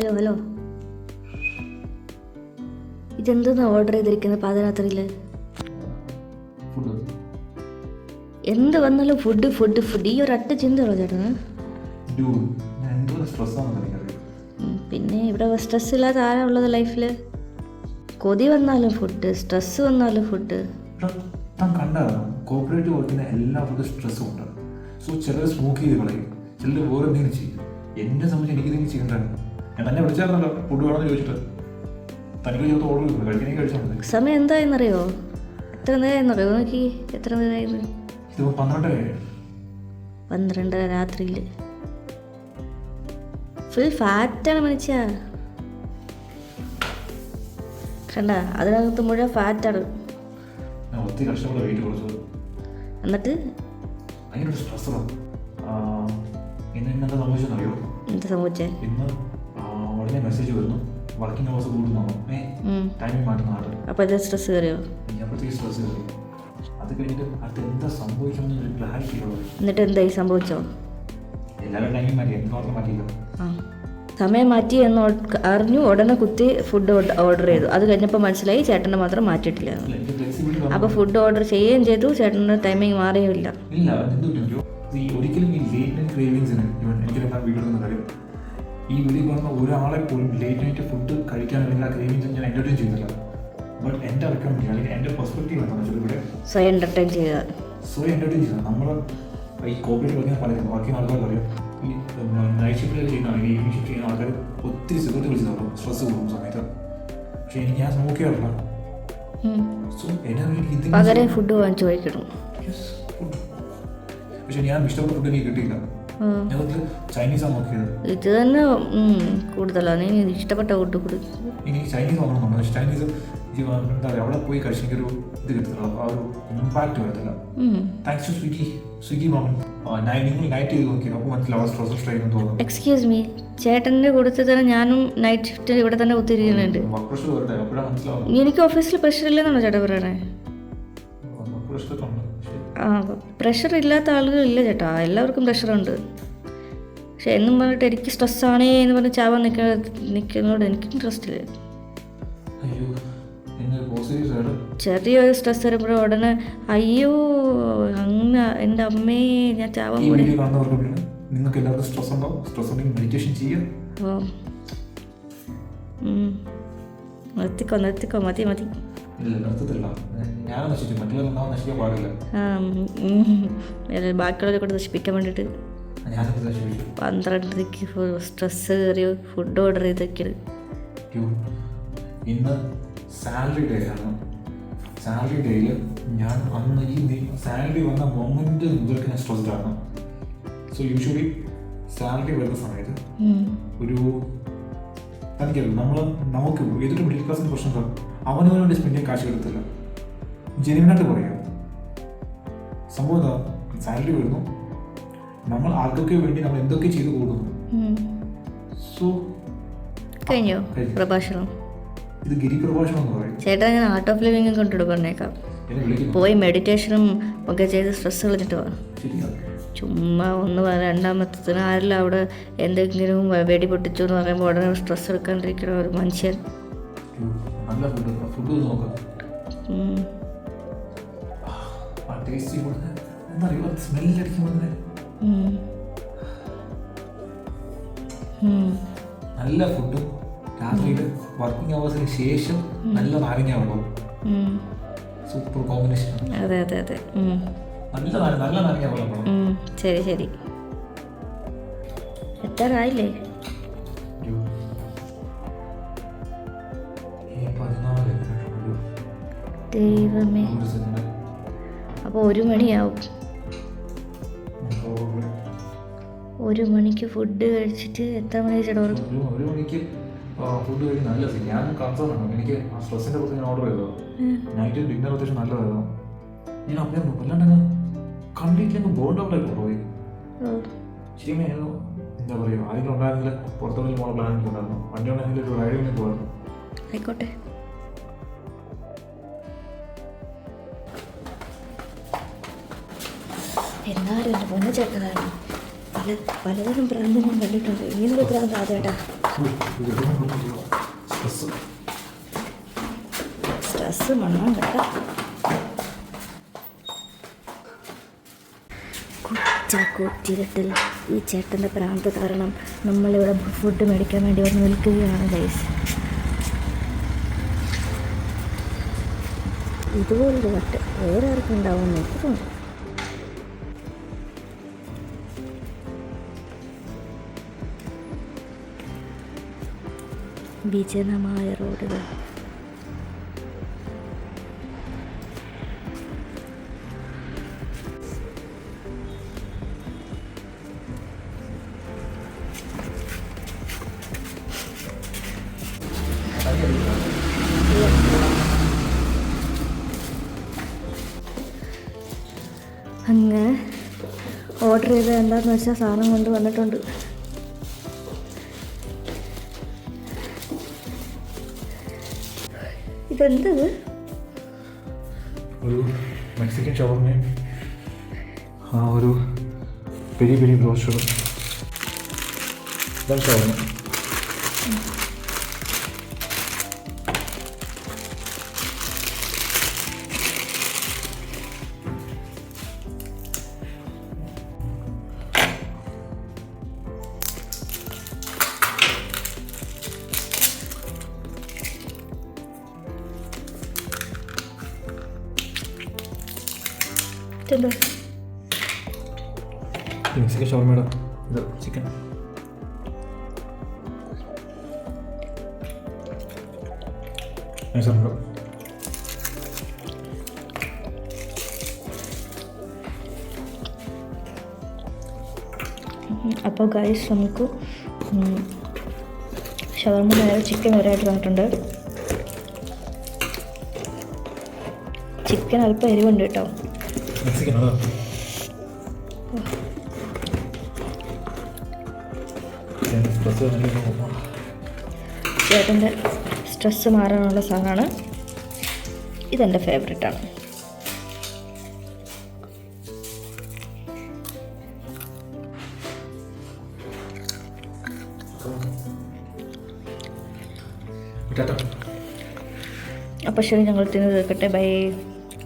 Hello hello. ഇതെന്താ order ചെയ്തിരിക്കുന്നത് പാദയാത്രയിൽ എന്ത് വന്നാലും ഫുഡ് ഫുഡ് ഫുഡ് ഈ ഒരു അട്ട ചിന്തയുള്ളൂ ചേട്ടന്? പിന്നെ ഇവിടെ സ്ട്രെസ് ഇല്ലാത്ത ആരാ ഉള്ളത് ലൈഫിൽ കൊതി വന്നാലും ഫുഡ് സ്ട്രെസ് വന്നാലും ഫുഡ് കോപ്പറേറ്റീവ് വർക്കിന് എല്ലാ ഫുഡ് സ്ട്രെസ്സും ഉണ്ട്. സോ ചിലർ സ്മോക്ക് ചെയ്ത് കളയും. ചിലർ വേറെ എന്തെങ്കിലും ചെയ്യും. എന്നെ സംബന്ധിച്ച് എനിക്ക് ചെയ്യണ്ടാണ് ഞാൻ തന്നെ വിളിച്ചായിരുന്നല്ലോ ഫുഡ് വേണമെന്ന് ചോദിച്ചിട്ട്. തനിക്ക് ചേർത്ത് ഓർഡർ കഴിക്കണമെങ്കിൽ കഴിച്ചാൽ മതി സമയം എന്തായെന്നറിയോ? എത്ര നേരമെന്നറിയോ നോക്കി എത്ര നേരമായിരുന്നു? ഇതിപ്പോൾ പന്ത്രണ്ടര ആയി. പന്ത്രണ്ടര രാത്രിയിൽ ഫുൾ ഫാറ്റാണ് മനുഷ്യ. കണ്ട അതിനകത്ത് മുഴുവൻ ഫാറ്റാണ് ഒത്തിരി കഷ്ടപ്പെട്ട് വെയിറ്റ് കുറച്ചത് എന്നിട്ട്? ഭയങ്കര സ്ട്രെസ്സാണ് ഇന്ന് സംഭവിച്ചെന്നറിയോ? എന്താ സംഭവിച്ചേ? ഇന്ന് ഉടനെ മെസ്സേജ് വരുന്നു. വർക്കിംഗ് അവേഴ്സ് കൂടുന്നു. ഏ ടൈമിംഗ് മാറ്റുന്ന ആൾ അപ്പോൾ ഇത് സ്ട്രെസ് കയറിയോ അപ്പോഴത്തേക്ക് സ്ട്രെസ് കയറി അത് കഴിഞ്ഞിട്ട് അടുത്ത് എന്താ സംഭവിക്കുമെന്ന് ഒരു ക്ലാരിറ്റി ഉള്ളത് എന്നിട്ട് എന്തായി സംഭവിച്ചോ? എല്ലാവരും ടൈമിംഗ് മാറ്റി എന്നോർത്ത് മാറ്റിയില്ല. സമയം മാറ്റി എന്ന് അറിഞ്ഞു ഉടനെ കുത്തി ഫുഡ് ഓർഡർ ചെയ്തു. അത് കഴിഞ്ഞപ്പോൾ മനസ്സിലായി ചേട്ടന്റെ മാത്രം മാറ്റിയിട്ടില്ല. അപ്പോൾ ഫുഡ് ഓർഡർ ചെയ്യുകയും ചെയ്തു. ചേട്ടന്റെ ടൈമിംഗ് മാറിയുമില്ല ഒരിക്കലും ഈ ലേറ്റ് നൈറ്റ് ക്രേവിങ്സിന് ഇവൻ എനിക്ക് ഞാൻ വീഡിയോ എടുക്കുന്ന കാര്യം ഈ വീഡിയോ കാണുന്ന ഒരാളെ പോലും ലേറ്റ് നൈറ്റ് ഫുഡ് കഴിക്കാൻ അല്ലെങ്കിൽ ആ ക്രേവിങ്സ് ഞാൻ എന്റർടൈൻ ചെയ്യുന്നില്ല ബട്ട് എന്റെ റെക്കമെൻഡ് അല്ലെങ്കിൽ എന്റെ പെർസ്പെക്റ്റീവ് എന്താണെന്ന് വെച്ചാൽ ഇവിടെ സ്വയം എന്റർടൈൻ ചെയ്യുക. സ്വയം എന്റർടൈൻ ചെയ്യുക. നമ്മൾ ഈ കോപ്പറേറ്റ് വർക്കിംഗ് പറയുന്നത് വർക്കിംഗ് ആൾക്കാർ അറിയാം ഈ നൈറ്റ് ഷിഫ്റ്റ് ചെയ്യുന്ന അല്ലെങ്കിൽ ഈവനിങ് ഷിഫ്റ്റ് ചെയ്യുന്ന ആൾക്കാർ ഒത്തിരി സുഖത്ത് വിളിച്ചതാണ് സ്ട്രെസ് കൂടുന്ന സമയത്ത്. പക്ഷേ എനിക്ക് ഞാൻ ഉം. സോ എന്നെ പകരം ഫുഡ് വാങ്ങിച്ചു കഴിക്കണം. പക്ഷെ ഞാൻ ഇഷ്ടപ്പെട്ട ഫുഡ് എനിക്ക് കിട്ടിയില്ല. ഇത് തന്നെ കൂടുതലാണ് ഇഷ്ടപ്പെട്ട ഫുഡ് കൊടുക്കും എനിക്ക് ചൈനീസ് നോക്കണം ചൈനീസ് എന്താ പറയുക അവിടെ പോയി കഴിച്ചെങ്കിൽ ഒരു ഇത് കിട്ടത്തില്ല ആ ഒരു ഇമ്പാക്റ്റ് വരത്തില്ല. താങ്ക്സ് ടു സ്വിഗ്ഗി സ്വിഗ്ഗി മാമൻ. നിങ്ങൾ നൈറ്റ് ചെയ്ത് നോക്കി അപ്പോൾ മനസ്സിലാവും സ്ട്രെസ് സ്ട്രെയിൻ തോന്നുന്നു. എക്സ്ക്യൂസ് മീ ചേട്ടന്റെ കൂട്ടത്തിൽ തന്നെ ഞാനും നൈറ്റ് ഷിഫ്റ്റ് ഇവിടെ തന്നെ ഒത്തിരിക്കുന്നുണ്ട് എനിക്ക് ഓഫീസിൽ പ്രഷർ ഇല്ലെന്നാണോ ചേട്ടാ പറയണേ പ്രഷർ ആ പ്രഷർ ഇല്ലാത്ത ആളുകളില്ല ചേട്ടാ. എല്ലാവർക്കും പ്രഷറുണ്ട് പക്ഷെ എന്നും പറഞ്ഞിട്ട് എനിക്ക് സ്ട്രെസ്സാണേ എന്ന് പറഞ്ഞ് ചാവാൻ നിൽക്ക നിൽക്കുന്നതോട് എനിക്ക് ഇൻട്രസ്റ്റ് ഇല്ല. ചെറിയൊരു സ്ട്രെസ് വരുമ്പോഴും ഉടനെ അയ്യോ അങ്ങ് എന്റെ അമ്മേ ഞാൻ ചാവാൻ നിങ്ങൾക്ക് എല്ലാവർക്കും സ്ട്രെസ് ഉണ്ടോ? സ്ട്രെസ് ഉണ്ടെങ്കിൽ മെഡിറ്റേഷൻ. നിർത്തിക്കോ നിർത്തിക്കോ. മതി മതി. ഇല്ല നിർത്തത്തില്ല. ഞാൻ നശിച്ചു മറ്റുള്ളവർ നശിക്കാൻ പാടില്ല. ബാക്കിയുള്ളവരെ കൂടെ നശിപ്പിക്കാൻ വേണ്ടിയിട്ട് പന്ത്രണ്ടരയ്ക്ക് സ്ട്രെസ് കയറി ഫുഡ് ഓർഡർ ചെയ്തൊക്കെയാണ് ഇന്ന് സാലറി ഡേ ആണ്. സാലറി ഡേയിൽ ഞാൻ അന്ന് ഈ സാലറി വന്ന മൊമെന്റ് മുതൽക്ക് ഞാൻ സ്ട്രെസ്ഡ് ആണ്. സോ യൂഷ്വലി സാലറി വരുന്ന സമയത്ത് ഒരു തനിക്കറിയാം നമ്മൾ നമുക്ക് ഏതൊരു മിഡിൽ ക്ലാസ്സിന് പ്രശ്നം എന്താ? അവനവന് വേണ്ടി സ്പെൻഡ് ചെയ്യാൻ കാശ് എടുത്തില്ല ജെനുവിനായിട്ട് പറയുക. സംഭവം എന്താ? സാലറി വരുന്നു. നമ്മൾ ആർക്കൊക്കെ വേണ്ടി നമ്മൾ എന്തൊക്കെ ചെയ്തു കൊടുക്കുന്നു? സോ കഴിഞ്ഞോ. പ്രഭാഷണം? ഇത് ഗിരിപ്രഭാഷണം എന്ന് പറയും. ചേട്ടാ ഞാൻ ആർട്ട് ഓഫ് ലിവിംഗ് കൊണ്ടിട്ട് പറഞ്ഞേക്കാം. പോയി മെഡിറ്റേഷനും ഒക്കെ ചെയ്ത് സ്ട്രെസ് കളഞ്ഞിട്ട് ശരിയാണ് ചുമ്മാ ഒന്ന് പറ രണ്ടാമത്തത്തിന് ആരെല്ലാം അവിടെ എന്തെങ്കിലും വെടി പൊട്ടിച്ചു എന്ന് പറയുമ്പോൾ ഉടനെ സ്ട്രെസ് എടുക്കാണ്ടിരിക്കണ ഒരു മനുഷ്യൻ. നല്ല ഫുഡ് ഫുഡ് നോക്കാം. ആ ടേസ്റ്റി സ്മെല്ലടിക്കുമ്പോൾ തന്നെ. നല്ല ഫുഡും രാത്രിയിൽ വർക്കിംഗ് അവേഴ്സിന് ശേഷം നല്ല നാരങ്ങ വെള്ളവും. സൂപ്പർ കോമ്പിനേഷൻ അതെ അതെ അതെ. നല്ല നല്ല നാരങ്ങ വെള്ളം ശരി ശരി. എത്ര ആയില്ലേ. ദൈവമേ. അപ്പോൾ ഒരു മണിയാവും. ഒരു മണിക്ക് ഫുഡ് കഴിച്ചിട്ട് എത്ര മണി ചേട്ടാ ഒരു മണിക്ക് ഫുഡ് കഴിക്കാൻ നല്ല ഞാൻ കൺസേൺ ആണ്. എനിക്ക് ആ സ്ട്രെസ്സിന്റെ പുറത്ത് ഞാൻ ഓർഡർ ചെയ്തത്. നൈറ്റ് ഡിന്നർ അത്യാവശ്യം നല്ലതായിരുന്നു. ഞാൻ അപ്പം വല്ലാണ്ട് കംപ്ലീറ്റ്ലി അങ്ങ് ബോണ്ട് ഔട്ട് ആയി പോയി. ശരിക്കും എന്താ പറയുക ആരെങ്കിലും ഉണ്ടായിരുന്നില്ല പുറത്തുള്ള പ്ലാൻ ഉണ്ടായിരുന്നു വണ്ടി ഉണ്ടെങ്കിൽ ഒരു റൈഡിങ്ങിന് പോകായിരുന്നു ആയിക്കോട്ടെ. എന്നാലും എന്റെ പൊന്ന ചേട്ടനാണ്. പല പലതരം ഭ്രാന്ത് ഞാൻ കണ്ടിട്ടുണ്ട്. ഇങ്ങനൊരു ഭ്രാന്ത് ആദ്യമായിട്ടാ സ്ട്രെസ് മണ്ണാൻ കേട്ടാ. ചാക്കോറ്റിരട്ടിൽ ഈ ചേട്ടന്റെ പ്രാന്ത് കാരണം നമ്മളിവിടെ ഫുഡ് മേടിക്കാൻ വേണ്ടി വന്ന് നിൽക്കുകയാണ് ഗൈസ് ഇതുപോലൊരു വട്ട് വേറെ ആർക്കും ഉണ്ടാവുമെന്ന് എനിക്ക് തോന്നുന്നു വിജനമായ റോഡുകൾ. അങ്ങ് ഓർഡർ ചെയ്ത് എന്താണെന്ന് വെച്ചാൽ സാധനം കൊണ്ട് വന്നിട്ടുണ്ട്. ഇതെന്തത് ഒരു മെക്സിക്കൻ ഷവർമയും ആ ഒരു പെരി പെരി ബ്രോസ്റ്ററും ഇതാണ് ഷവർമ ഇതെന്താ മെക്സിക്കൻ ഷവർമയുടെ ഇത് ചിക്കൻ. നൈസുണ്ട് അപ്പോൾ ഗൈസ് നമുക്ക് ഷവർമ നേരെ ചിക്കൻ വരെയായിട്ട് വന്നിട്ടുണ്ട്. ചിക്കൻ അല്പം എരിവുണ്ട് കേട്ടോ. ചേട്ടന്റെ സ്ട്രെസ്സ് മാറാനുള്ള സാധനമാണ്. ഇതെന്റെ ഫേവറേറ്റാണ് ആണ്. അപ്പോൾ ശരി ഞങ്ങൾ തിന്ന് തീർക്കട്ടെ. ബൈ.